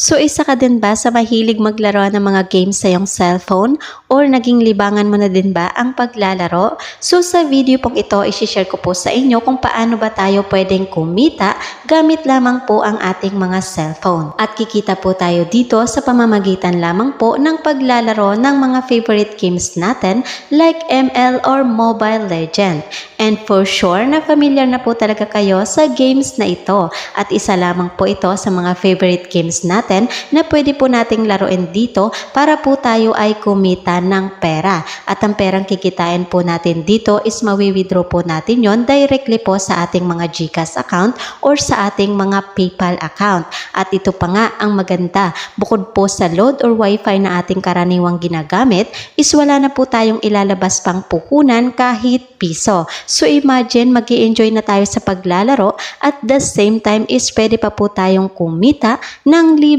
So isa ka din ba sa mahilig maglaro ng mga games sa iyong cellphone? Or naging libangan mo na din ba ang paglalaro? So sa video pong ito, isishare ko po sa inyo kung paano ba tayo pwedeng kumita gamit lamang po ang ating mga cellphone. At kikita po tayo dito sa pamamagitan lamang po ng paglalaro ng mga favorite games natin like ML or Mobile Legend. And for sure na familiar na po talaga kayo sa games na ito. At isa lamang po ito sa mga favorite games natin na pwede po nating laruin dito para po tayo ay kumita ng pera. At ang perang kikitain po natin dito is mawi-withdraw po natin yon directly po sa ating mga GCash account or sa ating mga PayPal account. At ito pa nga ang maganda, bukod po sa load or wifi na ating karaniwang ginagamit, is wala na po tayong ilalabas pang puhunan kahit piso. So imagine, mag enjoy na tayo sa paglalaro at the same time is pwede pa po tayong kumita ng